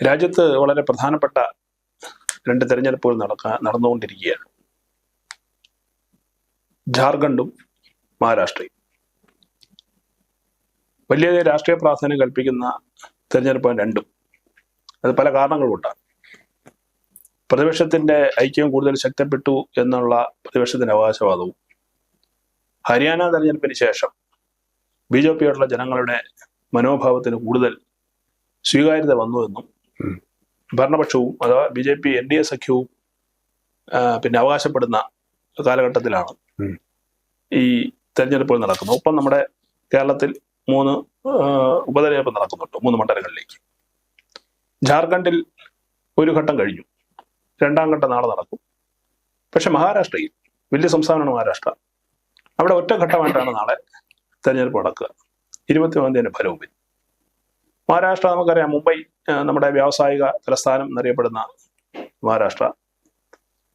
രാജ്യത്ത് വളരെ പ്രധാനപ്പെട്ട രണ്ട് തെരഞ്ഞെടുപ്പുകൾ നടക്ക നടന്നുകൊണ്ടിരിക്കുകയാണ്. ജാർഖണ്ഡും മഹാരാഷ്ട്രയും. വലിയ രാഷ്ട്രീയ പ്രാധാന്യം കൽപ്പിക്കുന്ന തെരഞ്ഞെടുപ്പ് രണ്ടും. അത് പല കാരണങ്ങളുകൊണ്ടാണ് പ്രതിപക്ഷത്തിന്റെ ഐക്യം കൂടുതൽ ശക്തിപ്പെട്ടു എന്നുള്ള പ്രതിപക്ഷത്തിന്റെ അവകാശവാദവും. ഹരിയാന തെരഞ്ഞെടുപ്പിന് ശേഷം ബി ജെ പിയോടുള്ള ജനങ്ങളുടെ മനോഭാവത്തിന് കൂടുതൽ സ്വീകാര്യത വന്നുവെന്നും ഉം. ഭരണപക്ഷവും അഥവാ B J P N D A സഖ്യവും പിന്നെ അവകാശപ്പെടുന്ന കാലഘട്ടത്തിലാണ്. ഈ തെരഞ്ഞെടുപ്പുകൾ നടക്കുന്നത്. ഒപ്പം നമ്മുടെ കേരളത്തിൽ മൂന്ന് ഉപതെരഞ്ഞെടുപ്പ് നടക്കുന്നുണ്ട് മൂന്ന് മണ്ഡലങ്ങളിലേക്ക്. ജാർഖണ്ഡിൽ ഒരു ഘട്ടം കഴിഞ്ഞു. രണ്ടാം ഘട്ടം നാളെ നടക്കും. പക്ഷെ മഹാരാഷ്ട്രയിൽ വലിയ സംസ്ഥാനമാണ് മഹാരാഷ്ട്ര. അവിടെ ഒറ്റ ഘട്ടമായിട്ടാണ് നാളെ തെരഞ്ഞെടുപ്പ് നടക്കുക. ഇരുപത്തി ഒന്നാം തീയതി ഫലവും വരും മഹാരാഷ്ട്ര നമുക്കറിയാം. മുംബൈ നമ്മുടെ വ്യാവസായിക തലസ്ഥാനം എന്നറിയപ്പെടുന്ന മഹാരാഷ്ട്ര.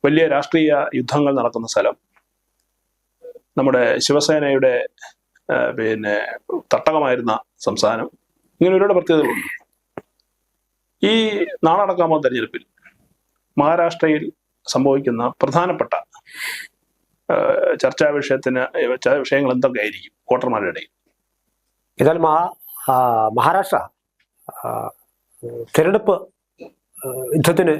വലിയ രാഷ്ട്രീയ യുദ്ധങ്ങൾ നടക്കുന്ന സ്ഥലം. നമ്മുടെ ശിവസേനയുടെ പിന്നെ തട്ടകമായിരുന്ന സംസ്ഥാനം. ഇങ്ങനെ ഒരുപാട് പ്രത്യേകതകളുണ്ട്. ഈ നാളടക്കാമോ തെരഞ്ഞെടുപ്പിൽ മഹാരാഷ്ട്രയിൽ സംഭവിക്കുന്ന പ്രധാനപ്പെട്ട ചർച്ചാ വിഷയത്തിന് വിഷയങ്ങൾ എന്തൊക്കെയായിരിക്കും വോട്ടർമാരുടെ ഇടയിൽ? ഏതായാലും മഹാ മഹാരാഷ്ട്ര തിരഞ്ഞെടുപ്പ് യുദ്ധത്തിന്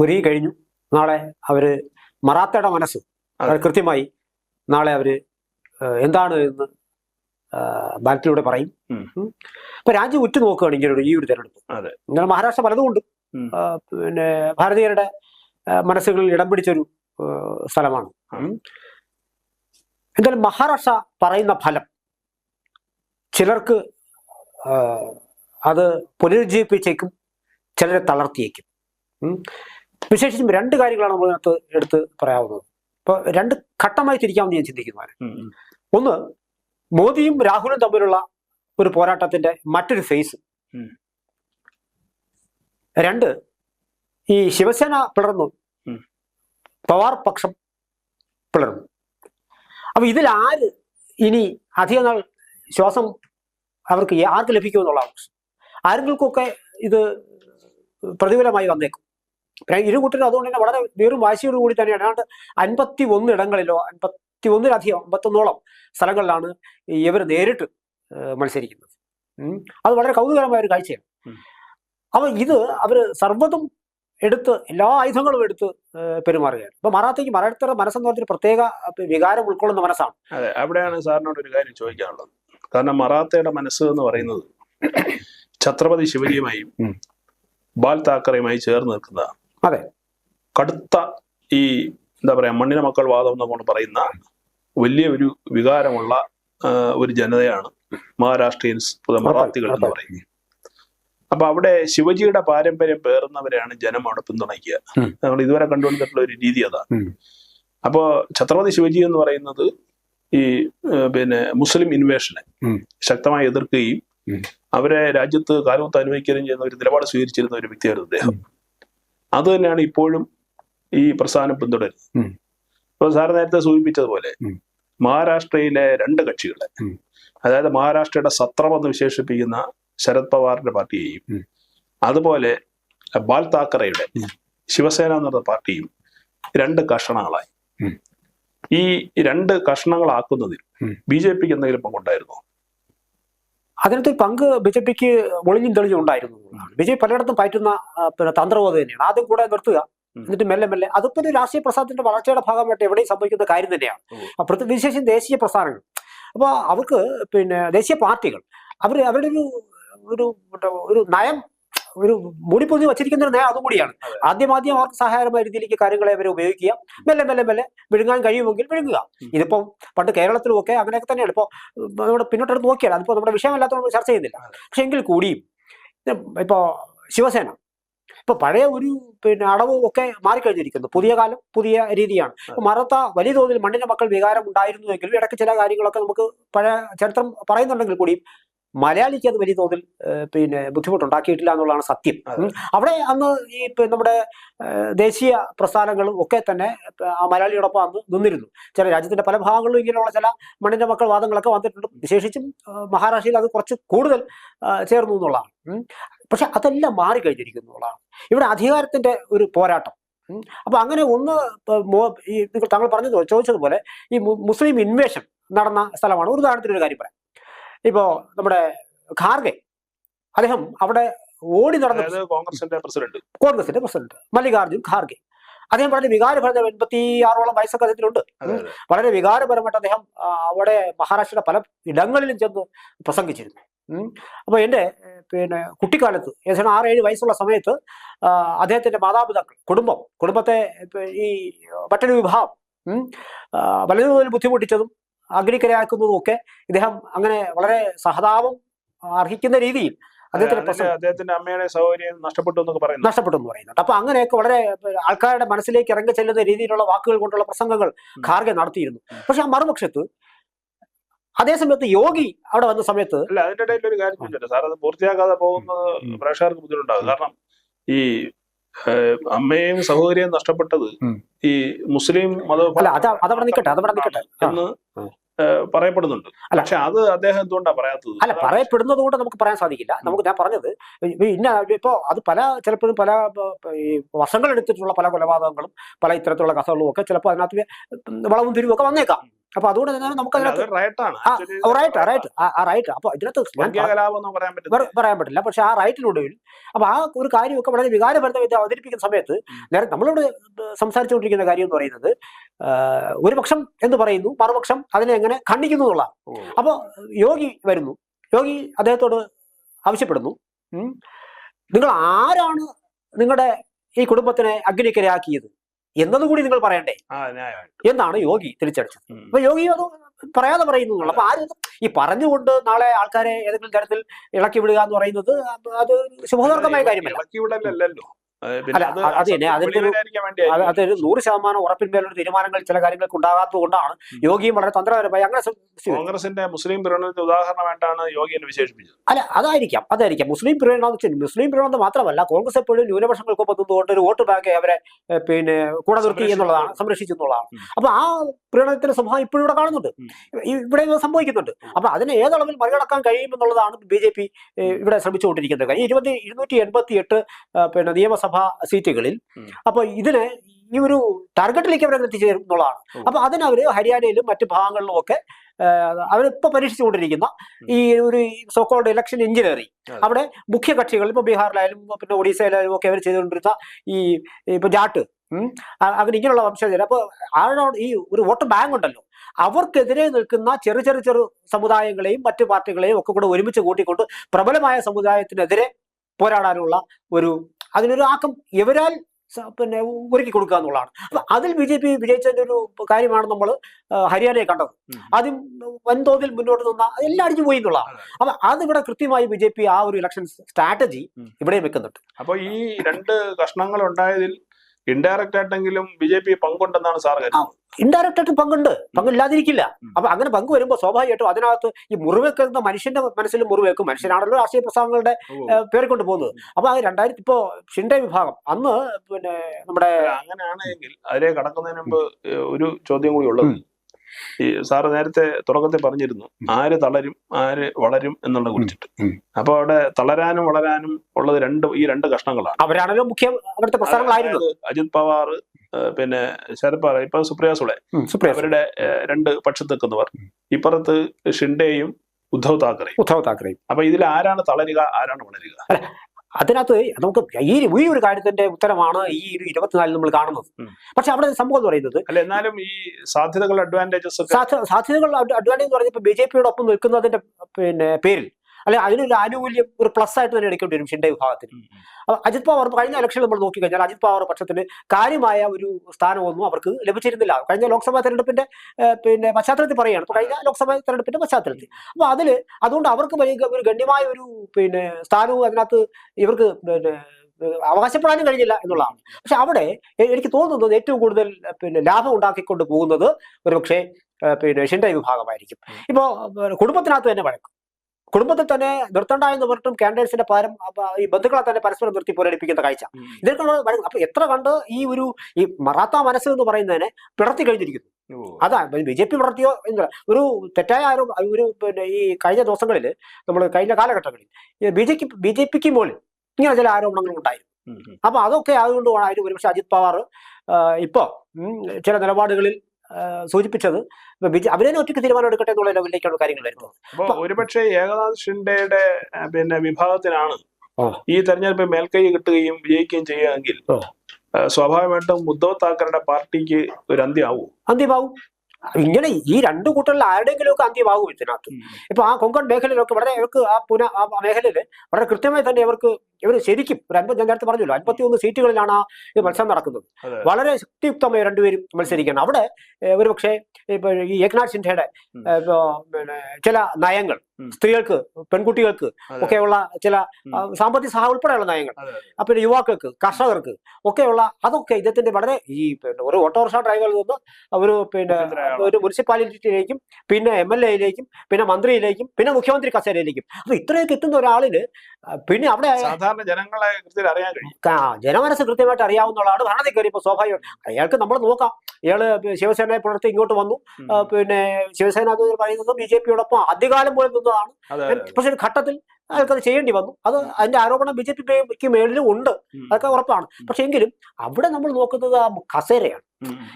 ഒരുങ്ങി കഴിഞ്ഞു. നാളെ അവർ മറാത്തയുടെ മനസ്സ്. കൃത്യമായി നാളെ അവർ എന്താണ് എന്ന് ബാലറ്റിലൂടെ പറയും. ഇപ്പൊ രാജ്യം ഉറ്റു നോക്കുകയാണ് ഇങ്ങനെ ഈ ഒരു തെരഞ്ഞെടുപ്പ്. ഇങ്ങനെ മഹാരാഷ്ട്ര പലതുകൊണ്ട് പിന്നെ ഭാരതീയരുടെ മനസ്സുകളിൽ ഇടം പിടിച്ചൊരു ഒരു സ്ഥലമാണ്. എന്തായാലും മഹാരാഷ്ട്ര പറയുന്ന ഫലം ചിലർക്ക് അത് പുനരുജ്ജീവിപ്പിച്ചേക്കും ചിലരെ തളർത്തിയേക്കും. വിശേഷിച്ചും രണ്ട് കാര്യങ്ങളാണ് നമ്മൾ അതിനകത്ത് എടുത്ത് പറയാവുന്നത്. ഇപ്പൊ രണ്ട് ഘട്ടമായി തിരിക്കാമെന്ന് ഞാൻ ചിന്തിക്കുന്നതാണ്. ഒന്ന് മോദിയും രാഹുലും തമ്മിലുള്ള ഒരു പോരാട്ടത്തിന്റെ മറ്റൊരു ഫേസ് രണ്ട് ഈ ശിവസേന പിളർന്നു. പവാർ പക്ഷം പിളർന്നു. അപ്പൊ ഇതിൽ ആര് ഇനി അധിക നാൾ ശ്വാസം അവർക്ക് ആർക്ക് ലഭിക്കും എന്നുള്ളതാണ് പ്രശ്നം ആരെങ്കിൽക്കൊക്കെ ഇത് പ്രതികൂലമായി വന്നേക്കും. ഇരു കൂട്ടരും അതുകൊണ്ട് തന്നെ വളരെ വെറും വാശിയോട് കൂടി തന്നെയാണ്. ഏതാണ്ട് അൻപത്തി ഒന്ന് ഇടങ്ങളിലോ അൻപത്തി ഒന്നിലധികം അമ്പത്തൊന്നോളം സ്ഥലങ്ങളിലാണ് ഇവർ നേരിട്ട് മത്സരിക്കുന്നത്. അത് വളരെ കൗതുകരമായ ഒരു കാഴ്ചയാണ്. അപ്പോൾ അപ്പൊ ഇത് അവർ സർവതും എടുത്ത് എല്ലാ ആയുധങ്ങളും എടുത്ത് പെരുമാറുകയാണ്. ഇപ്പൊ മറാത്തയ്ക്ക് മറാഠിത്തറ മനസ്സെന്ന് പറഞ്ഞൊരു പ്രത്യേക വികാരം ഉൾക്കൊള്ളുന്ന മനസ്സാണ്. അതെ അവിടെയാണ് സാറിനോട് ഒരു കാര്യം ചോദിക്കാനുള്ളത്. കാരണം മറാത്തയുടെ മനസ്സ് എന്ന് പറയുന്നത് ഛത്രപതി ശിവജിയുമായും. ബാൽ താക്കറയുമായി ചേർന്ന് നിൽക്കുന്ന അതെ. കടുത്ത ഈ എന്താ പറയാ മണ്ണിന മക്കൾ വാദം എന്നുകൊണ്ട് പറയുന്ന വലിയ ഒരു വികാരമുള്ള ഒരു ജനതയാണ് മഹാരാഷ്ട്രീയൻസ് മറാത്തികൾ എന്ന് പറയുന്നത്. അപ്പൊ അവിടെ ശിവജിയുടെ പാരമ്പര്യം പേറുന്നവരെയാണ് ജനം അവിടെ പിന്തുണയ്ക്കുക. ഞങ്ങൾ ഇതുവരെ കണ്ടുകൊണ്ടിട്ടുള്ള ഒരു രീതി അതാണ്. അപ്പോ ഛത്രപതി ശിവജി എന്ന് പറയുന്നത് ഈ പിന്നെ മുസ്ലിം ഇൻവേഷനെ ശക്തമായി എതിർക്കുകയും അവരെ രാജ്യത്ത് കാലമൊത്ത് അനുഭവിക്കുകയും ചെയ്യുന്ന ഒരു നിലപാട് സ്വീകരിച്ചിരുന്ന ഒരു വ്യക്തിയായിരുന്നു അദ്ദേഹം. അത് തന്നെയാണ് ഇപ്പോഴും ഈ പ്രസ്ഥാനം പിന്തുടരുന്നത്. ഇപ്പൊ സാർ നേരത്തെ സൂചിപ്പിച്ചതുപോലെ മഹാരാഷ്ട്രയിലെ രണ്ട് കക്ഷികളെ. അതായത് മഹാരാഷ്ട്രയുടെ സത്രം എന്ന് വിശേഷിപ്പിക്കുന്ന ശരത് പവാറിന്റെ പാർട്ടിയെയും അതുപോലെ ബാൽ താക്കറയുടെ ശിവസേന എന്ന പാർട്ടിയും രണ്ട് കഷണങ്ങളായി. ഈ രണ്ട് കഷ്ണങ്ങളാക്കുന്നതിൽ. ബി ജെ പിക്ക് എന്തെങ്കിലും പങ്കുണ്ടായിരുന്നോ? അതിനകത്ത് ഒരു പങ്ക് ബി ജെ പിക്ക് ഒളിഞ്ഞും തെളിഞ്ഞും ഉണ്ടായിരുന്നു. ബി ജെ പി പലയിടത്തും പറ്റുന്ന പിന്നെ തന്ത്രവും തന്നെയാണ്. ആദ്യം കൂടെ നിർത്തുക. എന്നിട്ട് മെല്ലെ മെല്ലെ. അതിപ്പോ ഒരു രാഷ്ട്രീയ പ്രസ്ഥാനത്തിന്റെ വളർച്ചയുടെ ഭാഗമായിട്ട് എവിടെയും സംഭവിക്കുന്ന കാര്യം തന്നെയാണ്. അപ്പുറത്ത് അപ്പൊ വിശേഷം ദേശീയ പ്രസ്ഥാനങ്ങൾ. അപ്പൊ അവർക്ക് പിന്നെ ദേശീയ പാർട്ടികൾ അവർ അവരുടെ ഒരു ഒരു ഒരു നയം ഒരു മൂടിപ്പൊതി വച്ചിരിക്കുന്ന ഒരു നയം അതും. കൂടിയാണ് ആദ്യം ആദ്യം അവർക്ക് സഹായകരമായ രീതിയിലേക്ക് കാര്യങ്ങളെ അവരെ ഉപയോഗിക്കുക. മെല്ലെ മെല്ലെ മെല്ലെ വിഴുങ്ങാൻ കഴിയുമെങ്കിൽ വിഴുങ്ങുക. ഇതിപ്പോ പണ്ട് കേരളത്തിലും ഒക്കെ അങ്ങനെയൊക്കെ തന്നെയാണ്. ഇപ്പോൾ നമ്മുടെ പിന്നോട്ടെടുത്ത് നോക്കിയാൽ അതിപ്പോൾ നമ്മുടെ വിഷയമല്ലാത്തതുകൊണ്ട് ചർച്ച ചെയ്യുന്നില്ല. പക്ഷെ എങ്കിൽ കൂടിയും ഇപ്പോൾ ശിവസേന. ഇപ്പൊ പഴയ ഒരു പിന്നെ അടവ് ഒക്കെ മാറിക്കഴിഞ്ഞിരിക്കുന്നു. പുതിയ കാലം പുതിയ രീതിയാണ്. ഇപ്പൊ മറത്ത വലിയ തോതിൽ മണ്ണിന്റെ മക്കൾ വികാരം ഉണ്ടായിരുന്നുവെങ്കിലും ഇടയ്ക്ക് ചില കാര്യങ്ങളൊക്കെ നമുക്ക് പഴയ ചരിത്രം പറയുന്നുണ്ടെങ്കിൽ കൂടിയും മലയാളിക്ക് അത് വലിയ തോതിൽ പിന്നെ ബുദ്ധിമുട്ടുണ്ടാക്കിയിട്ടില്ല എന്നുള്ളതാണ് സത്യം. അവിടെ അന്ന് ഈ നമ്മുടെ ദേശീയ പ്രസ്ഥാനങ്ങളും ഒക്കെ തന്നെ ആ മലയാളിയോടൊപ്പം അന്ന് നിന്നിരുന്നു. ചില രാജ്യത്തിന്റെ പല ഭാഗങ്ങളിലും ഇങ്ങനെയുള്ള ചില മണ്ണിന്റെ മക്കൾ വാദങ്ങളൊക്കെ വന്നിട്ടുണ്ട്. വിശേഷിച്ചും മഹാരാഷ്ട്രയിൽ അത് കുറച്ച് കൂടുതൽ ചേർന്നു എന്നുള്ളതാണ്. പക്ഷെ അതെല്ലാം മാറിക്കഴിഞ്ഞിരിക്കുന്നു എന്നുള്ളതാണ്. ഇവിടെ അധികാരത്തിന്റെ ഒരു പോരാട്ടം. അപ്പൊ അങ്ങനെ ഒന്ന് ഈ താങ്കൾ പറഞ്ഞത് ചോദിച്ചതുപോലെ ഈ മുസ്ലിം ഇൻവേഷൻ നടന്ന സ്ഥലമാണ്. ഒരു ഉദാഹരണത്തിന് ഒരു കാര്യം പറയാം. ഇപ്പോ നമ്മുടെ ഖാർഗെ അദ്ദേഹം അവിടെ ഓടി നടന്ന കോൺഗ്രസിന്റെ പ്രസിഡന്റ്. കോൺഗ്രസിന്റെ പ്രസിഡന്റ് മല്ലികാർജുൻ ഖാർഗെ. അദ്ദേഹം വളരെ വികാരഭരിത എൺപത്തി ആറോളം വയസ്സൊക്കെ അദ്ദേഹത്തിലുണ്ട്. വളരെ വികാരപരമായിട്ട് അദ്ദേഹം അവിടെ മഹാരാഷ്ട്രയുടെ പല ഇടങ്ങളിലും ചെന്ന് പ്രസംഗിച്ചിരുന്നു. അപ്പോൾ അപ്പൊ എന്റെ പിന്നെ കുട്ടിക്കാലത്ത് ഏകദേശം ആറേഴ് വയസ്സുള്ള സമയത്ത് അദ്ദേഹത്തിന്റെ മാതാപിതാക്കൾ കുടുംബം കുടുംബത്തെ ഈ മറ്റൊരു വിഭാഗം വളരെ ബുദ്ധിമുട്ടിച്ചതും അഗ്നിക്കരയാക്കുന്നതും ഒക്കെ ഇദ്ദേഹം അങ്ങനെ വളരെ സഹതാപം അർഹിക്കുന്ന രീതിയിൽ അദ്ദേഹത്തിന്റെ അമ്മയുടെ സൗകര്യം നഷ്ടപ്പെട്ടു എന്നൊക്കെ പറയുന്നു. നഷ്ടപ്പെട്ടു എന്ന് പറയുന്നുണ്ട്. അപ്പൊ അങ്ങനെയൊക്കെ വളരെ ആൾക്കാരുടെ മനസ്സിലേക്ക് ഇറങ്ങി ചെല്ലുന്ന രീതിയിലുള്ള വാക്കുകൾ കൊണ്ടുള്ള പ്രസംഗങ്ങൾ. ഖാർഗെ നടത്തിയിരുന്നു. പക്ഷെ ആ മറുപക്ഷത്ത് അതേസമയത്ത് യോഗി അവിടെ വന്ന സമയത്ത് അല്ല അതിന്റെ ഇടയിൽ ഒരു കാര്യം ചോദിച്ചിട്ട്? സാർ അത് പൂർത്തിയാക്കാതെ പോകുന്നത്. പ്രേക്ഷകർക്ക് ബുദ്ധിമുട്ടാകും. കാരണം ഈ അമ്മയെയും സഹോദരിയെയും നഷ്ടപ്പെട്ടത് ഈ മുസ്ലിം മത അല്ല അത് അതവിടെ നിൽക്കട്ടെ അതവിടെ നിൽക്കട്ടെ എന്ന് പറയപ്പെടുന്നുണ്ട്. അല്ല. പക്ഷെ അത് അദ്ദേഹം എന്തുകൊണ്ടാണ് പറയാത്തത്? അല്ല പറയപ്പെടുന്നത് കൊണ്ട് നമുക്ക് പറയാൻ സാധിക്കില്ല. നമുക്ക് ഞാൻ പറഞ്ഞത് ഇപ്പൊ ഇന്ന ഇപ്പോ അത് പല ചിലപ്പോഴും പല ഈ വശങ്ങളെടുത്തിട്ടുള്ള പല കൊലപാതകങ്ങളും പല ഇത്തരത്തിലുള്ള കഥകളും ഒക്കെ ചിലപ്പോൾ അതിനകത്ത് വളവും തിരിവും ഒക്കെ വന്നേക്കാം. അപ്പൊ അതുകൊണ്ട് തന്നെ നമുക്ക് അതിനകത്ത് റൈറ്റ് റൈറ്റ് ആ റൈറ്റ് അപ്പൊ ഇതിനകത്ത് പറയാൻ പറ്റില്ല. പക്ഷെ ആ റൈറ്റിനൊടുവിൽ അപ്പൊ ആ ഒരു കാര്യമൊക്കെ വളരെ വികാരഭരിതമായി അവതരിപ്പിക്കുന്ന സമയത്ത് നേരെ നമ്മളിവിടെ സംസാരിച്ചുകൊണ്ടിരിക്കുന്ന കാര്യം എന്ന് പറയുന്നത് ഒരു പക്ഷം എന്ന് പറയുന്നു. മറുപക്ഷം അതിനെ എങ്ങനെ ഖണ്ഡിക്കുന്നു എന്നുള്ള അപ്പൊ അപ്പോൾ യോഗി വരുന്നു. യോഗി അദ്ദേഹത്തോട് ആവശ്യപ്പെടുന്നു. നിങ്ങൾ ആരാണ് നിങ്ങളുടെ ഈ കുടുംബത്തിനെ അഗ്നിക്കരയാക്കിയത്? എന്നതുകൂടി നിങ്ങൾ പറയണ്ടേ? എന്നാണ് യോഗി തിരിച്ചടിച്ചത്. അപ്പൊ യോഗി അത് പറയാതെ പറയുന്നു എന്നുള്ളൂ. അപ്പൊ ആരും ഈ പറഞ്ഞുകൊണ്ട് നാളെ ആൾക്കാരെ ഏതെങ്കിലും തരത്തിൽ ഇളക്കി വിടുക എന്ന് പറയുന്നത് അത് ശുഭകരമായ കാര്യമല്ല. അതൊരു നൂറ് ശതമാനം ഉറപ്പിന്മേലുള്ള തീരുമാനങ്ങൾ ചില കാര്യങ്ങൾക്ക് ഉണ്ടാകാത്തത് കൊണ്ടാണ്. യോഗിയും വളരെ തന്ത്രപരമായി അങ്ങനെ കോൺഗ്രസിന്റെ മുസ്ലിം പ്രീണനത്തിന് ഉദാഹരണമായിട്ടാണ് യോഗിയെ വിശേഷിപ്പിച്ചത് അല്ല അതായിരിക്കാം അതായിരിക്കാം. മുസ്ലിം പ്രീണനം മുസ്ലിം പ്രീണനം മാത്രമല്ല കോൺഗ്രസ് എപ്പോഴും ന്യൂനപക്ഷങ്ങൾക്കൊപ്പം നിന്നുകൊണ്ട് ഒരു വോട്ട് ബാങ്ക് അവരെ പിന്നെ കൂടെ നിർത്തി എന്നുള്ളതാണ് സംരക്ഷിച്ചു എന്നുള്ളതാണ്. ഉം. അപ്പൊ ആ പ്രീണനത്തിന്റെ സ്വഭാവം ഇപ്പോഴും ഇവിടെ കാണുന്നുണ്ട്. ഇവിടെ സംഭവിക്കുന്നുണ്ട്. അപ്പൊ അതിനെ ഏതളവിൽ മറികടക്കാൻ കഴിയുമെന്നുള്ളതാണ് ബി ജെ പി ഇവിടെ ശ്രമിച്ചുകൊണ്ടിരിക്കുന്നത്. കാര്യം ഇരുപത്തി ഇരുന്നൂറ്റി എൺപത്തി എട്ട് പിന്നെ നിയമസഭാ സീറ്റുകളിൽ ഉം. അപ്പൊ ഇതിന് ഈ ഒരു ടാർഗറ്റിലേക്ക് അവർ എത്തിച്ചേരും എന്നുള്ളതാണ്. അപ്പൊ അതിനവര് ഹരിയാനയിലും മറ്റു ഭാഗങ്ങളിലും ഒക്കെ അവരിപ്പോ പരീക്ഷിച്ചുകൊണ്ടിരിക്കുന്ന ഈ ഒരു സോക്കോൾഡ് ഇലക്ഷൻ എഞ്ചിനീയറിംഗ്. അവിടെ മുഖ്യ കക്ഷികൾ ഇപ്പൊ ബീഹാറിലായാലും പിന്നെ ഒഡീസയിലായാലും ഒക്കെ അവർ ചെയ്തുകൊണ്ടിരുന്ന ഈ ഇപ്പൊ ജാട്ട് അങ്ങനെ ഇങ്ങനെയുള്ള വംശജർ അപ്പൊ ആരോട് ഈ ഒരു വോട്ട് ബാങ്ക് ഉണ്ടല്ലോ അവർക്കെതിരെ നിൽക്കുന്ന ചെറു ചെറു ചെറു സമുദായങ്ങളെയും മറ്റു പാർട്ടികളെയും ഒക്കെ കൂടെ ഒരുമിച്ച് കൂട്ടിക്കൊണ്ട് പ്രബലമായ സമുദായത്തിനെതിരെ പോരാടാനുള്ള ഒരു അതിനൊരു ആക്കം ഇവരാൽ പിന്നെ ഒരുക്കി കൊടുക്കുക എന്നുള്ളതാണ്. അപ്പൊ അതിൽ ബി ജെ പി വിജയിച്ചതിന്റെ ഒരു കാര്യമാണ് നമ്മൾ ഹരിയാനയെ കണ്ടത്. ആദ്യം വൻതോതിൽ മുന്നോട്ട് നിന്ന എല്ലാം അടിച്ചു പോയി എന്നുള്ളതാണ്. അപ്പൊ അതിവിടെ കൃത്യമായി ബി ജെ പി ആ ഒരു ഇലക്ഷൻ സ്ട്രാറ്റജി. ഇവിടെ വെക്കുന്നുണ്ട്. അപ്പൊ ഈ രണ്ട് കഷ്ണങ്ങൾ ഉണ്ടായതിൽ ഇൻഡയറക്റ്റ് ആയിട്ടെങ്കിലും ബി ജെ പി പങ്കുണ്ടെന്നാണ് സാർ ഇൻഡയറക്റ്റ് ആയിട്ട് പങ്കുണ്ട്. പങ്കില്ലാതിരിക്കില്ല. അപ്പൊ അങ്ങനെ പങ്ക് വരുമ്പോൾ സ്വാഭാവികമായിട്ടും അതിനകത്ത് ഈ മുറിവേക്കുന്ന മനുഷ്യന്റെ മനസ്സിൽ മുറിവേക്കും മനുഷ്യനാണല്ലോ രാഷ്ട്രീയ പ്രസ്ഥാനങ്ങളുടെ പേര് കൊണ്ട് പേറിക്കൊണ്ട് പോകുന്നത്. അപ്പൊ ആ രണ്ടായിരത്തി ഇപ്പോ ഷിൻഡെ വിഭാഗം അന്ന് പിന്നെ നമ്മുടെ അങ്ങനെയാണെങ്കിൽ അതിലേക്ക് കടക്കുന്നതിന് മുമ്പ് ഒരു ചോദ്യം കൂടി ഉള്ളത്. ഈ സാറ് നേരത്തെ തുടക്കത്തിൽ പറഞ്ഞിരുന്നു ആര് തളരും ആര് വളരും എന്നുള്ളത് കുറിച്ചിട്ട്. അപ്പൊ അവിടെ തളരാനും വളരാനും ഉള്ളത് രണ്ട് ഈ രണ്ട് കഷ്ണങ്ങളാണ്. അവരാണല്ലോ മുഖ്യ അവിടുത്തെ പ്രസ്ഥാനങ്ങളായിരുന്നു അജിത് പവാർ പിന്നെ ശരത് പവാർ ഇപ്പൊ സുപ്രിയ സുളെ അവരുടെ രണ്ട് പക്ഷത്ത് നിൽക്കുന്നവർ ഇപ്പുറത്ത് ഷിൻഡേയും ഉദ്ധവ് താക്കറെ ഉദ്ധവ് താക്കറെ അപ്പൊ ഇതിൽ ആരാണ് തളരുക ആരാണ് വളരുക? അതിനകത്ത് നമുക്ക് ഈ ഈ ഒരു കാര്യത്തിന്റെ ഉത്തരമാണ് ഈ ഒരു ഇരുപത്തിനാലിൽ നമ്മൾ കാണുന്നത്. പക്ഷെ അവിടെ സംഭവം എന്ന് പറയുന്നത് അല്ല എന്നാലും ഈ സാധ്യതകൾ അഡ്വാന്റേജസ് സാധ്യതകൾ അഡ്വാന്റേജ് എന്ന് പറഞ്ഞപ്പോൾ ബി ജെ പിയോടൊപ്പം നിൽക്കുന്നതിന്റെ പിന്നെ പേരിൽ അല്ലെ അതിനൊരു ആനുകൂല്യം ഒരു പ്ലസ് ആയിട്ട് തന്നെ എടുക്കേണ്ടി വരും ഷിൻഡെ വിഭാഗത്തിന്. അജിത് പവാർ കഴിഞ്ഞ ഇലക്ഷനിൽ നമ്മൾ നോക്കിക്കഴിഞ്ഞാൽ അജിത് പവാർ പക്ഷത്തിന് കാര്യമായ ഒരു സ്ഥാനമൊന്നും അവർക്ക് ലഭിച്ചിരുന്നില്ല. കഴിഞ്ഞ ലോക്സഭാ തെരഞ്ഞെടുപ്പിന്റെ പിന്നെ പശ്ചാത്തലത്തിൽ പറയുകയാണ്. ഇപ്പൊ കഴിഞ്ഞ ലോക്സഭാ തെരഞ്ഞെടുപ്പിന്റെ പശ്ചാത്തലത്തിൽ. അപ്പൊ അതിൽ അതുകൊണ്ട് അവർക്ക് വലിയ ഒരു ഗണ്യമായ ഒരു പിന്നെ സ്ഥാനവും അതിനകത്ത് ഇവർക്ക് പിന്നെ അവകാശപ്പെടാനും കഴിഞ്ഞില്ല എന്നുള്ളതാണ്. പക്ഷെ അവിടെ എനിക്ക് തോന്നുന്നത് ഏറ്റവും കൂടുതൽ പിന്നെ ലാഭം ഉണ്ടാക്കിക്കൊണ്ട് പോകുന്നത് ഒരുപക്ഷെ പിന്നെ ഷിൻഡ വിഭാഗമായിരിക്കും. ഇപ്പോ ഏഹ്, കുടുംബത്തിനകത്ത് തന്നെ വഴക്ക്. കുടുംബത്തിൽ തന്നെ നിർത്തണ്ട എന്ന് പറഞ്ഞിട്ടും കാൻഡിഡേറ്റ്സിന്റെ പാരം ഈ ബന്ധുക്കളെ തന്നെ പരസ്പരം നിർത്തി പോരടിപ്പിക്കുന്ന കാഴ്ച. ഇതൊക്കെ അപ്പൊ എത്ര കണ്ട് ഈ ഒരു ഈ മറാത്ത മനസ്സ് എന്ന് പറയുന്നതിനെ പിളർത്തി കഴിഞ്ഞിരിക്കുന്നു. അതാണ് അതാ ബി ജെ പി പിളർത്തിയോ എന്ന് ഒരു തെറ്റായ ആരോപ ഒരു പിന്നെ ഈ കഴിഞ്ഞ ദിവസങ്ങളിൽ നമ്മൾ കഴിഞ്ഞ കാലഘട്ടങ്ങളിൽ ബി ജെ ബി ജെ പിക്ക് മുകളിൽ ഇങ്ങനെ ചില ആരോപണങ്ങൾ ഉണ്ടായിരുന്നു. അപ്പൊ അതൊക്കെ ആയതുകൊണ്ട് അതിന് ഒരുപക്ഷെ അജിത് പവാർ ഇപ്പോ ചില നിലപാടുകളിൽ സൂചിപ്പിച്ചത്. അവരെ ഒറ്റയ്ക്ക് തീരുമാനം എടുക്കട്ടെ എന്നുള്ള ലെവലിലേക്കാണ് കാര്യങ്ങൾ വരുന്നത്. ഒരുപക്ഷെ ഏകനാഥ് ഷിൻഡെയുടെ പിന്നെ വിഭാഗത്തിനാണ് ഈ തെരഞ്ഞെടുപ്പ് മേൽക്കൈ കിട്ടുകയും വിജയിക്കുകയും ചെയ്യുകയെങ്കിൽ സ്വാഭാവികമായിട്ടും ഉദ്ധവ് താക്കറുടെ പാർട്ടിക്ക് ഒരു അന്ത്യമാവും. അന്ത്യമാവും. ഇങ്ങനെ ഈ രണ്ടു കൂട്ടരിൽ ആരുടെങ്കിലും ഒക്കെ അന്ത്യമാവും ഇതിനകത്ത് ഇപ്പൊ ആ കൊങ്കൺ മേഖലയിലൊക്കെ വളരെ അവർക്ക് ആ പുന ആ മേഖലയിൽ വളരെ കൃത്യമായി തന്നെ അവർക്ക് ഇവർ ശരിക്കും ഒരു അമ്പത് ഞാൻ നേരത്തെ പറഞ്ഞല്ലോ അൻപത്തി ഒന്ന് സീറ്റുകളിലാണ് ആ ഈ മത്സരം നടക്കുന്നത്. വളരെ ശക്തിയുക്തമായി രണ്ടുപേരും മത്സരിക്കണം അവിടെ ഒരു പക്ഷേ ഇപ്പൊ ഈ ഏകനാഥ് പിന്നെ ചില നയങ്ങൾ സ്ത്രീകൾക്ക് പെൺകുട്ടികൾക്ക്. ഒക്കെയുള്ള ചില സാമ്പത്തിക സഹായം ഉൾപ്പെടെയുള്ള നയങ്ങൾ അപ്പൊ പിന്നെ യുവാക്കൾക്ക് കർഷകർക്ക് ഒക്കെയുള്ള അതൊക്കെ ഇദ്ദേഹത്തിന്റെ വളരെ ഈ പിന്നെ ഒരു ഓട്ടോറിക്ഷ ഡ്രൈവറിൽ നിന്ന് ഒരു പിന്നെ. ഒരു മുനിസിപ്പാലിറ്റിയിലേക്കും പിന്നെ എം എൽ എയിലേക്കും പിന്നെ മന്ത്രിയിലേക്കും പിന്നെ മുഖ്യമന്ത്രി കസേരയിലേക്കും. അപ്പൊ ഇത്രയൊക്കെ എത്തുന്ന ഒരാളിന് പിന്നെ അവിടെ സാധാരണ ജനങ്ങളെ അറിയാൻ കഴിയും. ജനമനസ് കൃത്യമായിട്ട് അറിയാവുന്ന ആളാണ് ഭരണത്തിൽ കയറിയപ്പോൾ സ്വാഭാവികം അയാൾക്ക് നമ്മൾ നോക്കാം. ഇയാൾ ശിവസേനയെ പുലർത്തി ഇങ്ങോട്ട് വന്നു. പിന്നെ ശിവസേന പറയുന്നത് ബി ജെ പിയോടൊപ്പം ആദ്യകാലം പോലെ നിന്നതാണ് പക്ഷെ ഘട്ടത്തിൽ അയാൾക്കത് ചെയ്യേണ്ടി വന്നു. അത് അതിന്റെ ആരോപണം ബി ജെ പിക്ക് മേളിലും ഉണ്ട്. അതൊക്കെ ഉറപ്പാണ്. പക്ഷെ എങ്കിലും അവിടെ നമ്മൾ നോക്കുന്നത് ആ കസേരയാണ്.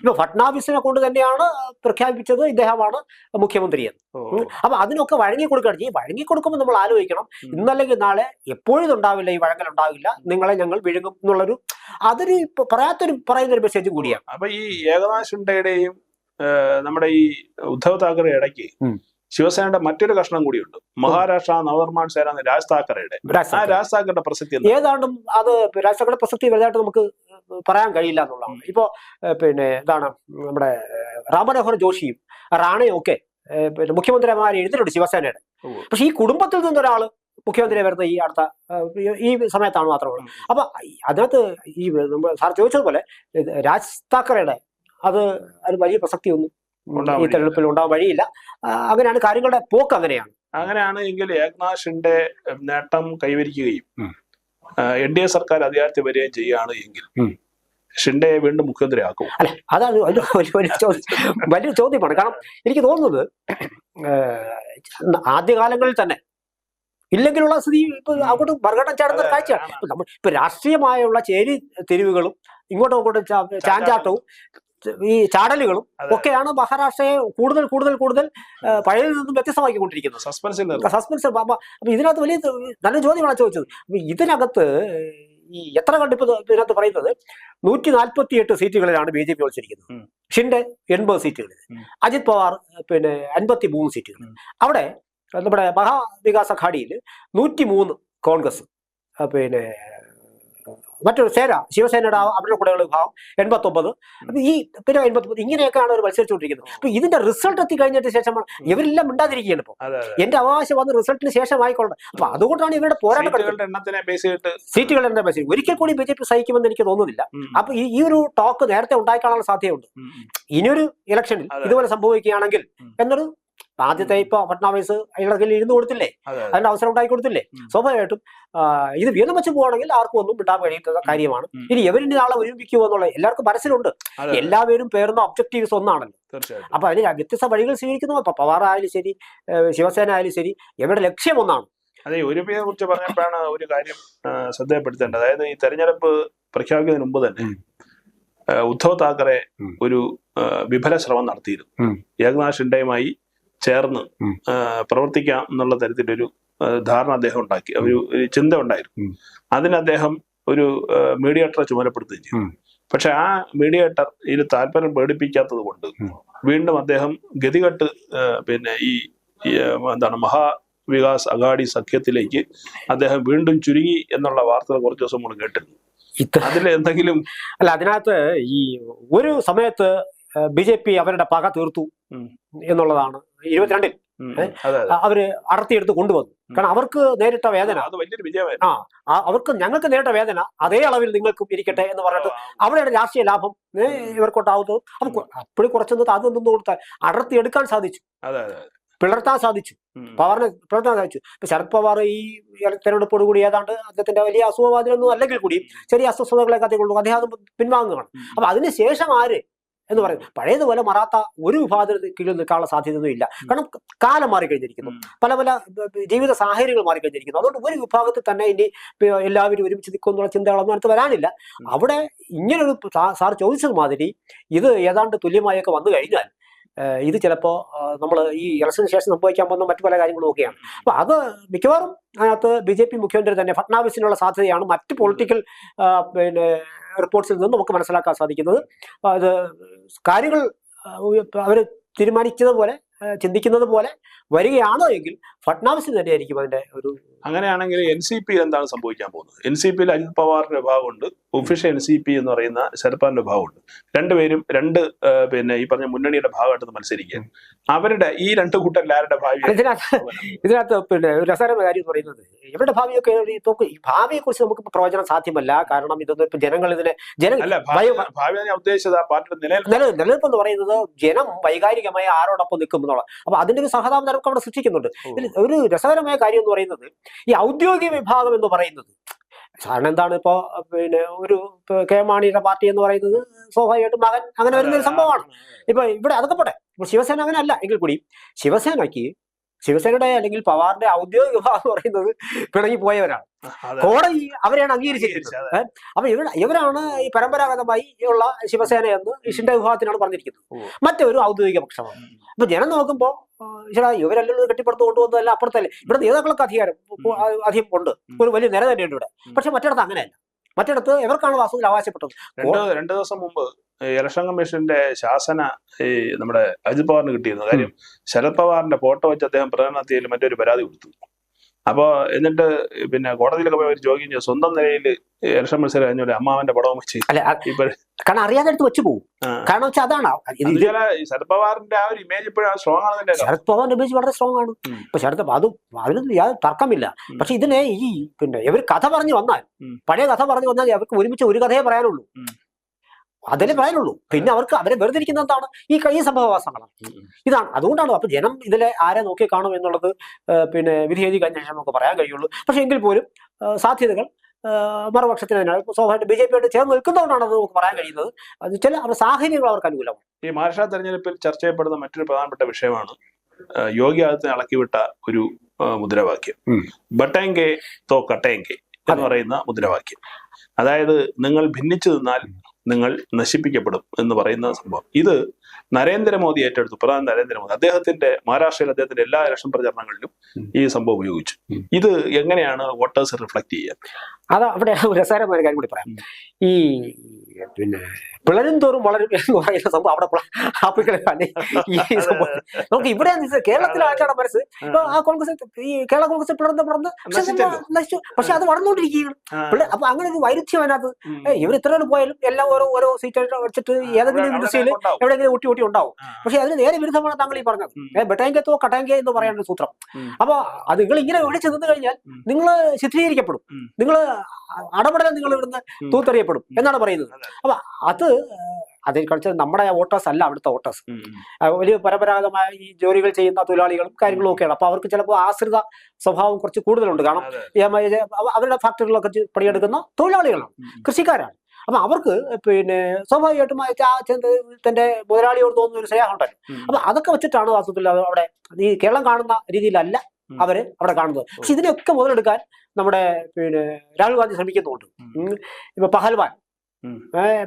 ഇപ്പൊ ഫട്നാവിസിനെ കൊണ്ട് തന്നെയാണ് പ്രഖ്യാപിച്ചത് ഇദ്ദേഹമാണ് മുഖ്യമന്ത്രി എന്ന് അപ്പൊ അതിനൊക്കെ വഴങ്ങി കൊടുക്കുകയാണ് ഈ വഴങ്ങി കൊടുക്കുമ്പോൾ നമ്മൾ ആലോചിക്കണം. ഇന്നല്ലെങ്കിൽ നാളെ എപ്പോഴും ഉണ്ടാവില്ല ഈ വഴങ്ങൽ ഉണ്ടാവില്ല. നിങ്ങളെ ഞങ്ങൾ വിഴുങ്ങും എന്നുള്ളൊരു അതൊരു പറയാത്തൊരു പറയുന്ന ഒരു മെസ്സേജ് കൂടിയാണ്. അപ്പൊ ഈ ഏകദാശുണ്ടയുടെയും നമ്മുടെ ഈ ഉദ്ധവ് താക്കറെ ഇടയ്ക്ക്. ശിവസേനയുടെ മറ്റൊരു കഷ്ണം കൂടിയുണ്ട് മഹാരാഷ്ട്ര നവനിർമ്മാൺ സേന രാജ് താക്കറയുടെ ആ. രാജ് താക്കറുടെ പ്രസക്തി? ഏതാണ്ടും അത് രാജ് താക്കറുടെ പ്രസക്തി വലുതായിട്ട് നമുക്ക് പറയാൻ കഴിയില്ല എന്നുള്ളതാണ് ഇപ്പോ പിന്നെ എന്താണ് നമ്മുടെ റാംമനോഹർ ജോഷിയും റാണയും ഒക്കെ പിന്നെ മുഖ്യമന്ത്രിമാരെ എഴുതിയിട്ടുണ്ട് ശിവസേനയുടെ. പക്ഷെ ഈ കുടുംബത്തിൽ നിന്നൊരാൾ മുഖ്യമന്ത്രിയെ വരുന്ന ഈ അടുത്ത ഈ സമയത്താണ് മാത്രമുള്ളത്. അപ്പൊ അതിനകത്ത് ഈ സാർ ചോദിച്ചതുപോലെ രാജ് താക്കറയുടെ അത് അത് വലിയ പ്രസക്തിയൊന്നും ഉണ്ടാവാൻ ഈ തെരഞ്ഞെടുപ്പിൽ ഉണ്ടാവാൻ വഴിയില്ല. അങ്ങനെയാണ് കാര്യങ്ങളുടെ പോക്ക് അങ്ങനെയാണ്. അങ്ങനെയാണ് എങ്കിൽ ഏകനാഥ് നേട്ടം കൈവരിക്കുകയും. എൻ ഡി എ സർക്കാർ അധികാരത്തിൽ വരികയും ചെയ്യുകയാണ് എങ്കിൽ ഷിൻഡയെ വീണ്ടും മുഖ്യമന്ത്രിയാക്കും. അല്ല അതാണ് വലിയ വലിയ ചോദ്യം. വലിയൊരു ചോദ്യമാണ്. കാരണം എനിക്ക് തോന്നുന്നത് ആദ്യകാലങ്ങളിൽ തന്നെ ഇല്ലെങ്കിലുള്ള സ്ഥിതി ഇപ്പൊ അങ്ങോട്ട് മറുകടം ചാടുന്ന കാഴ്ചയാണ്. നമ്മൾ ഇപ്പൊ രാഷ്ട്രീയമായുള്ള ചേരി തിരിവുകളും ഇങ്ങോട്ടും അങ്ങോട്ടും ചാഞ്ചാട്ടവും ഈ ചാടലുകളും. ഒക്കെയാണ് മഹാരാഷ്ട്രയെ കൂടുതൽ കൂടുതൽ കൂടുതൽ പഴയ പഴയതിൽ നിന്നും വ്യത്യസ്തമാക്കിക്കൊണ്ടിരിക്കുന്നത്. സസ്പെൻസ് സസ്പെൻസ് അപ്പൊ ഇതിനകത്ത് വലിയ നല്ല ചോദ്യമാണ് ചോദിച്ചത്. അപ്പൊ ഇതിനകത്ത് ഈ എത്ര കണ്ടിപ്പ് ഇതിനകത്ത് പറയുന്നത്? നൂറ്റി നാൽപ്പത്തി എട്ട് സീറ്റുകളിലാണ് ബി ജെ പി മത്സരിക്കുന്നത്. ഷിൻഡെ എൺപത് സീറ്റുകളിൽ. അജിത് പവാർ പിന്നെ അൻപത്തി മൂന്ന് സീറ്റുകൾ അവിടെ നമ്മുടെ മഹാവികാസ് അഘാടിയിൽ നൂറ്റി മൂന്ന് കോൺഗ്രസ് പിന്നെ മറ്റൊരു സേന ശിവസേനയുടെ അവരുടെ കൂടെയുള്ള വിഭാഗം എൺപത്തി ഒമ്പത് ഈ പിന്നെ എൺപത്തി ഇങ്ങനെയൊക്കെയാണ് അവർ മത്സരിച്ചുകൊണ്ടിരിക്കുന്നത്. അപ്പൊ ഇതിന്റെ റിസൾട്ട് എത്തി കഴിഞ്ഞിട്ട് ശേഷമാണ് ഇവരെല്ലാം മിണ്ടാതിരിക്കുകയാണ് ഇപ്പൊ. എന്റെ അവകാശം വന്ന് റിസൾട്ടിന് ശേഷമായിക്കൊള്ളണം അപ്പൊ അതുകൊണ്ടാണ് ഇവരുടെ പോരാട്ടം. സീറ്റുകളുടെ എണ്ണത്തിനെ ബേസ് ചെയ്തിട്ട് സീറ്റുകൾ എന്താ മെസ്സേജ് ഒരിക്കൽ കൂടി ബി ജെ പി സഹിക്കുമെന്ന് എനിക്ക് തോന്നുന്നില്ല. അപ്പൊ ഈ- ഒരു ടോക്ക് നേരത്തെ ഉണ്ടായിക്കാണാനുള്ള സാധ്യതയുണ്ട്. ഇനിയൊരു ഇലക്ഷനിൽ ഇതുപോലെ സംഭവിക്കുകയാണെങ്കിൽ എന്നൊരു ആദ്യത്തെ ഇപ്പൊ ഫട്നാവിസ് അയാളുടെ കയ്യിൽ ഇരുന്ന് കൊടുത്തില്ലേ? അതെ അതെ. അതിന്റെ അവസരം ഉണ്ടാക്കി കൊടുത്തില്ലേ. സ്വാഭാവികമായിട്ടും ഇത് വീതം വെച്ച് പോവാണെങ്കിൽ ആർക്കും ഒന്നും വിടാൻ കഴിയുന്ന കാര്യമാണ്. ഇനി എവരിന്റെ നാളെ ഒരുമിക്കുമോ എന്നുള്ള എല്ലാവർക്കും മനസ്സിലുണ്ട്. എല്ലാവരും പേർന്ന ഒബ്ജക്റ്റീവ്സ് ഒന്നാണല്ലോ. അപ്പൊ അതിന് വ്യത്യസ്ത വഴികൾ സ്വീകരിക്കുന്നു. ഇപ്പൊ പവാർ ആയാലും ശരി ശിവസേന ആയാലും ശരി ഇവരുടെ ലക്ഷ്യം ഒന്നാണ്. അതെ ഒരുമയെ കുറിച്ച് പറഞ്ഞപ്പോഴാണ് ഒരു കാര്യം ശ്രദ്ധയപ്പെടുത്തേണ്ടത് അതായത് ഈ തെരഞ്ഞെടുപ്പ് പ്രഖ്യാപിക്കുന്നതിന് മുമ്പ് തന്നെ. ഉദ്ധവ് താക്കറെ ഒരു വിഫല ശ്രമം നടത്തിയിരുന്നു. ഏകനാഥ് ഷിൻഡെയുമായി ചേർന്ന് പ്രവർത്തിക്കാം എന്നുള്ള തരത്തിലൊരു ധാരണ അദ്ദേഹം ഉണ്ടാക്കി. ഒരു ചിന്ത ഉണ്ടായിരുന്നു. അതിന് അദ്ദേഹം ഒരു മീഡിയേറ്ററെ ചുമതലപ്പെടുത്തുകയും ചെയ്തു. പക്ഷെ ആ മീഡിയേറ്റർ ഇതിൽ താല്പര്യം പേടിപ്പിക്കാത്തത് കൊണ്ട് വീണ്ടും അദ്ദേഹം ഗതികെട്ട് പിന്നെ ഈ എന്താണ് മഹാ വികാസ് അഗാഡി സഖ്യത്തിലേക്ക് അദ്ദേഹം വീണ്ടും ചുരുങ്ങി എന്നുള്ള വാർത്തകൾ കുറച്ച് ദിവസം നമ്മൾ കേട്ടിരുന്നു. അതിൽ എന്തെങ്കിലും അല്ല അതിനകത്ത് ഈ ഒരു സമയത്ത് ബി ജെ പി അവരുടെ പക തീർത്തു എന്നുള്ളതാണ്. ഇരുപത്തിരണ്ടിൽ. അവർ അടർത്തിയെടുത്ത് കൊണ്ടുവന്നു. കാരണം അവർക്ക് നേരിട്ട വേദന. ആ- അവർക്ക് ഞങ്ങൾക്ക് നേരിട്ട വേദന അതേ അളവിൽ നിങ്ങൾക്കും ഇരിക്കട്ടെ എന്ന് പറഞ്ഞിട്ട് അവരുടെ രാഷ്ട്രീയ ലാഭം ഇവർക്കൊട്ടാവുന്നത് അപ്പൊ അപ്പോഴും കുറച്ചൊന്നും അത് നിന്ന് കൊടുത്താൽ അടർത്തിയെടുക്കാൻ സാധിച്ചു. പിളർത്താൻ സാധിച്ചു. പവറിനെ പിളർത്താൻ സാധിച്ചു. ഇപ്പൊ ശരത് പവാർ ഈ തെരഞ്ഞെടുപ്പോട് കൂടി ഏതാണ്ട് അദ്ദേഹത്തിന്റെ വലിയ അസുഖബാധിതൊന്നും അല്ലെങ്കിൽ കൂടി ചെറിയ അസ്വസ്ഥതകളൊക്കെ അദ്ദേഹം അദ്ദേഹം പിൻവാങ്ങുകയാണ്. അപ്പൊ അതിനുശേഷം ആര് എന്ന് പറയുന്നത് പഴയതുപോലെ മറാത്ത ഒരു വിഭാഗത്തിന് കീഴിൽ നിൽക്കാനുള്ള സാധ്യതയൊന്നും ഇല്ല കാരണം കാലം മാറിക്കഴിഞ്ഞിരിക്കുന്നു. പല പല ജീവിത സാഹചര്യങ്ങൾ മാറിക്കഴിഞ്ഞിരിക്കുന്നു. അതുകൊണ്ട് ഒരു വിഭാഗത്തിൽ തന്നെ ഇനി എല്ലാവരും ഒരുമിച്ച് നിൽക്കുമെന്നുള്ള ചിന്തകളൊന്നും അടുത്ത് വരാനില്ല. അവിടെ ഇങ്ങനൊരു സാർ ചോദിച്ചത് മാതിരി ഇത് ഏതാണ്ട് തുല്യമായൊക്കെ വന്നു കഴിഞ്ഞാൽ ഇത് ചിലപ്പോൾ നമ്മൾ ഈ ഇലക്ഷന് ശേഷം സംഭവിക്കാൻ പോകുന്ന മറ്റു പല കാര്യങ്ങളും ഒക്കെയാണ്. അപ്പോൾ അത് മിക്കവാറും അതിനകത്ത് ബി ജെ പി മുഖ്യമന്ത്രി തന്നെ ഫട്നാവിസിനുള്ള സാധ്യതയാണ് മറ്റ് പൊളിറ്റിക്കൽ പിന്നെ റിപ്പോർട്ട്സിൽ നിന്നും നമുക്ക് മനസ്സിലാക്കാൻ സാധിക്കുന്നത്. അത് കാര്യങ്ങൾ അവർ തീരുമാനിച്ചതുപോലെ പോലെ ചിന്തിക്കുന്നത് പോലെ വരികയാണോ എങ്കിൽ ഫട്നാവിസിന് തന്നെയായിരിക്കും അതിന്റെ ഒരു അങ്ങനെയാണെങ്കിൽ എൻ സി പി എന്താണ് സംഭവിക്കാൻ പോകുന്നത്? എൻ സി പിയിൽ അജിത് പവാറിന്റെ വിഭാഗമുണ്ട് ഒഫീഷ്യൽ സി പി എന്ന് പറയുന്ന ശരത് പവാറിന്റെ വിഭാഗമുണ്ട് രണ്ടുപേരും രണ്ട് പിന്നെ ഈ പറഞ്ഞ മുന്നണിയുടെ ഭാഗമായിട്ട് മത്സരിക്കുക. അവരുടെ ഈ രണ്ട് കൂട്ടരിൽ ആരുടെ ഭാവി ഇതിനകത്ത് പിന്നെ രസകരമായ കാര്യം പറയുന്നത് ഇവരുടെ ഭാവിയൊക്കെ ഇപ്പൊ ഈ ഭാവിയെ കുറിച്ച് നമുക്ക് പ്രവചനം സാധ്യമല്ല. കാരണം ഇതൊന്നും ഇപ്പൊ ജനങ്ങൾ ഇതിനെ ജന ഭാവി ഞാൻ ഉദ്ദേശിച്ചത് ആ പാർട്ടിയുടെ നിലനിൽപ്പ്. എന്ന് പറയുന്നത് ജനം വൈകാരികമായി ആരോടൊപ്പം നിൽക്കും എന്നുള്ള. അപ്പൊ അതിന്റെ ഒരു സഹതാപം നമുക്ക് അവിടെ സൃഷ്ടിക്കുന്നുണ്ട്. ഒരു രസകരമായ കാര്യം എന്ന് പറയുന്നത് ഈ ഔദ്യോഗിക വിഭാഗം എന്ന് പറയുന്നത് സാധാരണ എന്താണ് ഇപ്പോ പിന്നെ ഒരു കെ മാണിയുടെ പാർട്ടി എന്ന് പറയുന്നത് സ്വാഭാവികമായിട്ടും മകൻ അങ്ങനെ വരുന്ന ഒരു സംഭവമാണ്. ഇപ്പൊ ഇവിടെ അതൊക്കെ പോട്ടെ. ഇപ്പൊ ശിവസേന അങ്ങനെ അല്ല എങ്കിൽ കൂടി ശിവസേനയ്ക്ക് ശിവസേനയുടെ അല്ലെങ്കിൽ പവാറിന്റെ ഔദ്യോഗിക വിഭാഗം എന്ന് പറയുന്നത് പിണങ്ങി പോയവരാണ്. കോടതി അവരെയാണ് അംഗീകരിച്ചിരിക്കുന്നത്. അപ്പൊ ഇവർ ഇവരാണ് ഈ പരമ്പരാഗതമായി ഉള്ള ശിവസേന എന്ന് ഇഷിന്റെ വിഭാഗത്തിനാണ് പറഞ്ഞിരിക്കുന്നത്. മറ്റൊരു ഔദ്യോഗിക പക്ഷമാണ്. അപ്പൊ ജനം നോക്കുമ്പോ ആ, ചേട്ടാ ഇവരെല്ലാം കെട്ടിപ്പടുത്ത് കൊണ്ടുവന്നതല്ല അപ്പുറത്തല്ലേ? ഇവിടെ നേതാക്കൾക്ക് അധികാരം അധികം ഉണ്ട്. ഒരു വലിയ നില തന്നെയുണ്ട് ഇവിടെ. പക്ഷെ മറ്റിടത്ത് അങ്ങനെയല്ല. മറ്റിടത്ത് എവർക്കാണ് വാസ്തുവിൽ അവകാശപ്പെട്ടത്? രണ്ട് ദിവസം മുമ്പ് ഇലക്ഷൻ കമ്മീഷന്റെ ശാസന ഈ നമ്മുടെ അജിത് പവാറിന് കിട്ടിയിരുന്നു. കാര്യം ശരത് പവാറിന്റെ ഫോട്ടോ വെച്ച് അദ്ദേഹം പ്രധാനമന്ത്രിയിൽ മറ്റൊരു പരാതി കൊടുത്തു. അപ്പോ എന്നിട്ട് പിന്നെ കോടതിയിലൊക്കെ പോയി ചോദ്യം ചെയ്തു. സ്വന്തം നിലയിൽ ഇലക്ഷൻ മത്സരം കഴിഞ്ഞ അമ്മാവന്റെ പടവും വെച്ച് കാരണം അറിയാതെ എടുത്ത് വെച്ചു പോകും ആ. കാരണം വെച്ചാൽ അതാണ് ശരത് പവാറിന്റെ ആ ഒരു ഇമേജ് ഇപ്പോഴും സ്ട്രോങ് ആണ് ശരത് പവാറിന്റെ ഇമേജ് വളരെ സ്ട്രോങ് ആണ്. ഇപ്പൊ ശരത് അത് അതിനൊന്നും യാതൊരു തർക്കമില്ല. പക്ഷെ ഇതിനെ ഈ പിന്നെ ഇവർ കഥ പറഞ്ഞു വന്നാൽ പഴയ കഥ പറഞ്ഞു വന്നാൽ അവർക്ക് ഒരുമിച്ച് ഒരു കഥയെ പറയാനുള്ളൂ. ഉം. അതിലേ പറയാനുള്ളൂ. പിന്നെ അവർക്ക് അവരെ വെറുതെ എന്താണ്? ഈ കൈ സംഭവവാസങ്ങളാണ്. ഇതാണ്. അതുകൊണ്ടാണ് അപ്പൊ ജനം ഇതിലെ ആരെ നോക്കി കാണും എന്നുള്ളത് പിന്നെ വിധിയേതി കഴിഞ്ഞ ശേഷം നമുക്ക് പറയാൻ കഴിയുള്ളൂ. പക്ഷെ എങ്കിൽ പോലും സാധ്യതകൾ മറുപക്ഷത്തിന് തന്നെയാണ് സ്വാഭാവികമായിട്ട് ബി ജെ പിയോട് ചേർന്ന് നിൽക്കുന്നതുകൊണ്ടാണ് അത് നമുക്ക് പറയാൻ കഴിയുന്നത്. അത് ചില അവരുടെ സാഹചര്യങ്ങൾ അവർക്ക് അനുകൂലമാണ്. ഈ മഹാരാഷ്ട്ര തെരഞ്ഞെടുപ്പിൽ ചർച്ച ചെയ്യപ്പെടുന്ന മറ്റൊരു പ്രധാനപ്പെട്ട വിഷയമാണ് യോഗി ആദിത്യനെ ഇളക്കിവിട്ട ഒരു മുദ്രാവാക്യം. ബട്ടേങ്കെ തോ കട്ടേങ്കെ എന്ന് പറയുന്ന മുദ്രാവാക്യം. അതായത് നിങ്ങൾ ഭിന്നിച്ചു നിന്നാൽ നിങ്ങൾ നശിപ്പിക്കപ്പെടും എന്ന് പറയുന്ന സംഭവം. ഇത് നരേന്ദ്രമോദി ഏറ്റെടുത്തു. പ്രധാന നരേന്ദ്രമോദി. അദ്ദേഹത്തിന്റെ മഹാരാഷ്ട്രയിൽ അദ്ദേഹത്തിന്റെ എല്ലാ ഇലക്ഷൻ പ്രചരണങ്ങളിലും ഈ സംഭവം ഉപയോഗിച്ചു. ഇത് എങ്ങനെയാണ് വോട്ടേഴ്സ് റിഫ്ലക്ട് ചെയ്യുക അത് അവിടെ രസകരമായ കാര്യം കൂടി പറയാം. ഈ പിന്നെ പിളരും തോറും വളരും എന്ന് പറയുന്ന സംഭവം അവിടെ ആപ്പിക്കളെ ഈ സംഭവം. നമുക്ക് ഇവിടെ കേരളത്തിലെ ആൾക്കാരുടെ മനസ്സ് ആ. കോൺഗ്രസ് ഈ കേരള കോൺഗ്രസ് പിളർന്ന് പിളർന്ന് പക്ഷെ നശിച്ചു. പക്ഷെ അത് വളർന്നുകൊണ്ടിരിക്കുകയാണ്. അപ്പൊ അങ്ങനെ ഒരു വൈരുദ്ധ്യം അതിനകത്ത്. ഇവർ ഇത്ര പോയാലും എല്ലാം ഓരോ ഓരോ സീറ്റ് വെച്ചിട്ട് ഏതെങ്കിലും ഇൻഡസ്ട്രിയിൽ. എവിടെയെങ്കിലും ഊട്ടി ഊട്ടി ഉണ്ടാവും. പക്ഷെ അതിന് നേരെ വിരുദ്ധമാണ് താങ്കൾ ഈ പറഞ്ഞത്. ബെട്ടയങ്കത്തോ കട്ടയങ്കോ ബെട്ടാങ്കത്തോ കട്ടാങ്കേ എന്ന് പറയുന്ന സൂത്രം. അപ്പോൾ അപ്പൊ അത് നിങ്ങൾ ഇങ്ങനെ വിളിച്ചു നിന്ന് കഴിഞ്ഞാൽ നിങ്ങൾ ചിത്രീകരിക്കപ്പെടും. നിങ്ങൾ അടപടലം നിങ്ങൾ ഇവിടുന്ന് തൂത്തെറിയപ്പെടും എന്നാണ് പറയുന്നത്. അപ്പൊ അത് അതിൽ കളിച്ച നമ്മുടെ വോട്ടേഴ്സ് അല്ല അവിടുത്തെ വോട്ടേഴ്സ്. വലിയ പരമ്പരാഗതമായ ഈ ജോലികൾ ചെയ്യുന്ന തൊഴിലാളികളും കാര്യങ്ങളും ഒക്കെയാണ്. അപ്പൊ അവർക്ക് ചിലപ്പോൾ ആശ്രിത സ്വഭാവം കുറച്ച് കൂടുതലുണ്ട്. കാരണം അവരുടെ ഫാക്ടറികളൊക്കെ പണിയെടുക്കുന്ന തൊഴിലാളികളാണ്. കൃഷിക്കാരാണ്. അപ്പൊ അവർക്ക് പിന്നെ സ്വാഭാവികമായിട്ടും തന്റെ മുതലാളിയോട് തോന്നുന്ന ഒരു സ്നേഹം ഉണ്ടല്ലോ അപ്പൊ അതൊക്കെ വെച്ചിട്ടാണ് വാസ്തവത്തിൽ അവിടെ ഈ കേരളം കാണുന്ന രീതിയിലല്ല. അവർ അവിടെ കാണുന്നത്. പക്ഷെ ഇതിനൊക്കെ മുതലെടുക്കാൻ നമ്മുടെ പിന്നെ രാഹുൽ ഗാന്ധി ശ്രമിക്കുന്നുണ്ട്. ഇപ്പൊ പഹൽവാൻ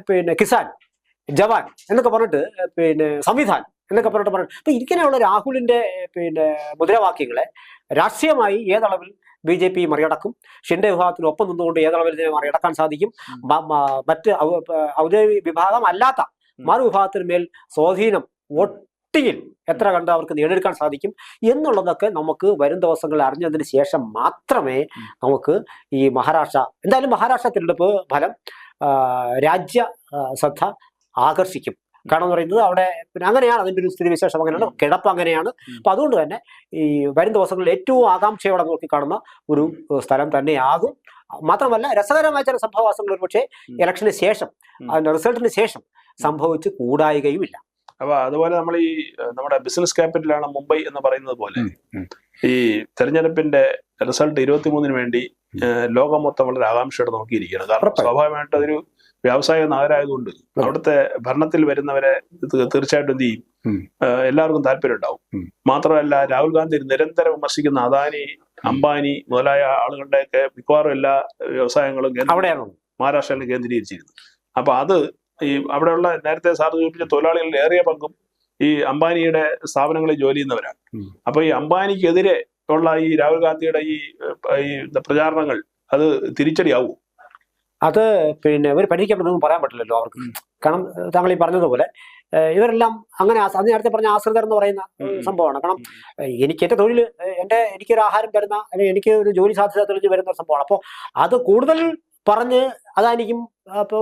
പിന്നെ കിസാൻ ജവാൻ എന്നൊക്കെ പറഞ്ഞിട്ട് പിന്നെ സംവിധാൻ എന്നൊക്കെ പറഞ്ഞിട്ട് പറഞ്ഞു അപ്പൊ ഇങ്ങനെയുള്ള രാഹുലിന്റെ പിന്നെ മുദ്രാവാക്യങ്ങളെ രാഷ്ട്രീയമായി ഏതളവിൽ ബി ജെ പി മറികടക്കും. ഷിൻഡെ വിഭാഗത്തിന് ഒപ്പം നിന്നുകൊണ്ട് ഏതളവിൽ ഇതിനെ മറികടക്കാൻ സാധിക്കും? മറ്റ് ഔദ്യോഗിക വിഭാഗം അല്ലാത്ത മറുവിഭാഗത്തിന് മേൽ സ്വാധീനം ഒട്ടിയിൽ എത്ര കണ്ട് അവർക്ക് നേടിയെടുക്കാൻ സാധിക്കും? എന്നുള്ളതൊക്കെ നമുക്ക് വരും ദിവസങ്ങളിൽ അറിഞ്ഞതിന് ശേഷം മാത്രമേ നമുക്ക് ഈ മഹാരാഷ്ട്ര എന്തായാലും മഹാരാഷ്ട്ര തിരഞ്ഞെടുപ്പ് ഫലം ആ, രാജ്യ ആ, ശ്രദ്ധ ആകർഷിക്കും. കാരണം എന്ന് പറയുന്നത് അവിടെ പിന്നെ അങ്ങനെയാണ് അതിന്റെ ഒരു സ്ഥിതിവിശേഷം അങ്ങനെയാണ്. കിടപ്പ് അങ്ങനെയാണ്. അപ്പം അതുകൊണ്ട് തന്നെ ഈ വരും ദിവസങ്ങളിൽ ഏറ്റവും ആകാംക്ഷയോടെ നോക്കി കാണുന്ന ഒരു സ്ഥലം തന്നെയാകും. മാത്രമല്ല രസകരമായ ചില സംഭവവാസങ്ങൾ ഒരു പക്ഷേ ഇലക്ഷന് ശേഷം. അതിന്റെ റിസൾട്ടിന് ശേഷം സംഭവിച്ച് കൂടായികയുമില്ല. അപ്പൊ അതുപോലെ നമ്മൾ ഈ നമ്മുടെ ബിസിനസ് ക്യാപിറ്റലാണ് മുംബൈ എന്ന് പറയുന്നത് പോലെ. ഈ തെരഞ്ഞെടുപ്പിന്റെ റിസൾട്ട് ഇരുപത്തിമൂന്നിന് വേണ്ടി ലോകം മൊത്തം വളരെ ആകാംക്ഷയോടെ നോക്കിയിരിക്കുകയാണ്. കാരണം. സ്വാഭാവികമായിട്ട് അതൊരു വ്യാവസായിക നഗരമായതുകൊണ്ട് അവിടുത്തെ ഭരണത്തിൽ വരുന്നവരെ തീർച്ചയായിട്ടും എന്ത് ചെയ്യും? എല്ലാവർക്കും താല്പര്യം ഉണ്ടാവും. മാത്രമല്ല രാഹുൽ ഗാന്ധി നിരന്തരം വിമർശിക്കുന്ന അദാനി അംബാനി മുതലായ ആളുകളുടെയൊക്കെ മിക്കവാറും എല്ലാ വ്യവസായങ്ങളും അവിടെയാണ് മഹാരാഷ്ട്രയിൽ കേന്ദ്രീകരിച്ചിരുന്നു അപ്പൊ അത് ഈ അവിടെയുള്ള നേരത്തെ സാർ സൂചിപ്പിച്ച തൊഴിലാളികളുടെ ഏറിയ പങ്കും ഈ അംബാനിയുടെ സ്ഥാപനങ്ങളിൽ ജോലി ചെയ്യുന്നവരാണ്. അപ്പൊ ഈ അംബാനിക്കെതിരെ ഉള്ള ഈ രാഹുൽ ഗാന്ധിയുടെ ഈ പ്രചാരണങ്ങൾ അത് തിരിച്ചടിയാവും. അത് പിന്നെ ഇവർ പരിഹരിക്കപ്പെടുന്നതും പറയാൻ പറ്റില്ലല്ലോ അവർക്ക്. കാരണം താങ്കൾ ഈ പറഞ്ഞതുപോലെ ഇവരെല്ലാം അങ്ങനെ അത് നേരത്തെ പറഞ്ഞ ആശ്രിതർ എന്ന് പറയുന്ന സംഭവമാണ്. കാരണം എനിക്ക് എന്റെ തൊഴിൽ എന്റെ എനിക്കൊരു ആഹാരം തരുന്ന അല്ലെങ്കിൽ എനിക്ക് ഒരു ജോലി സാധ്യത തെളിഞ്ഞ് വരുന്ന ഒരു സംഭവമാണ്. അപ്പോൾ അത് കൂടുതൽ പറഞ്ഞ് അതായിരിക്കും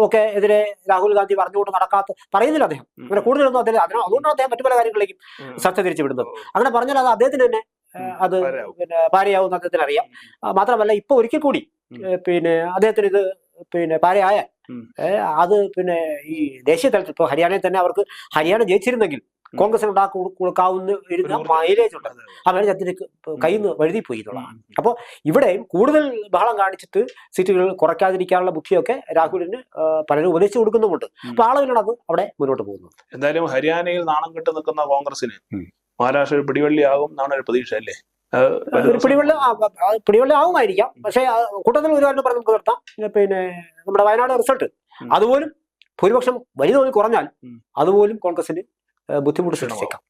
ഒക്കെ എതിരെ രാഹുൽ ഗാന്ധി പറഞ്ഞുകൊണ്ട് നടക്കാത്ത പറയുന്നില്ല അദ്ദേഹം. അങ്ങനെ കൂടുതലൊന്നും അദ്ദേഹം അതിന് അതുകൊണ്ടാണ് അദ്ദേഹം മറ്റു പല കാര്യങ്ങളിലേക്കും ശ്രദ്ധ തിരിച്ചു വിടുന്നത് അങ്ങനെ പറഞ്ഞാൽ അത് അദ്ദേഹത്തിന് തന്നെ അത് പിന്നെ ഭാര്യയാവും അദ്ദേഹത്തിന് അറിയാം. മാത്രമല്ല ഇപ്പൊ ഒരിക്കൽ കൂടി പിന്നെ അദ്ദേഹത്തിന് ഇത് പിന്നെ പാരയായ അത് പിന്നെ ഈ ദേശീയ തലത്തിൽ ഇപ്പൊ ഹരിയാനയിൽ തന്നെ അവർക്ക് ഹരിയാന ജയിച്ചിരുന്നെങ്കിൽ. കോൺഗ്രസിന് ഉണ്ടാക്കി കൊടുക്കാവുന്ന ഇരുന്ന ഒരു മൈലേജ് ഉണ്ട്. അതെ, അതെ. ആ മൈലേജ് കയ്യിൽ നിന്ന് വഴുതി പോയി എന്നുള്ളതാണ് അപ്പോൾ ഇവിടെയും കൂടുതൽ ബഹളം കാണിച്ചിട്ട് സീറ്റുകൾ കുറയ്ക്കാതിരിക്കാനുള്ള ബുദ്ധിയൊക്കെ രാഹുലിന് പലരും ഉപദേശിച്ചു കൊടുക്കുന്നുമുണ്ട്. ഉം. അപ്പൊ ആളുകളാണ് അത് അവിടെ മുന്നോട്ട് പോകുന്നത് എന്തായാലും ഹരിയാനയിൽ നാണം കെട്ട് നിൽക്കുന്ന കോൺഗ്രസിന് മഹാരാഷ്ട്രയിൽ മഹാരാഷ്ട്ര പിടിവള്ളിയാകും എന്നാണ് ഒരു പ്രതീക്ഷ അല്ലേ? പിടിവെള്ളം പിടിവെള്ള ആവുമായിരിക്കാം പക്ഷേ കൂട്ടത്തിൽ ഒരു കാര്യം പറഞ്ഞ് നമുക്ക് നിർത്താം. പിന്നെ നമ്മുടെ വയനാട് റിസൾട്ട്. അതുപോലും ഭൂരിപക്ഷം വലിയ തോതിൽ കുറഞ്ഞാൽ. അതുപോലും കോൺഗ്രസിന് ബുദ്ധിമുട്ട് സൃഷ്ടിച്ചേക്കാം.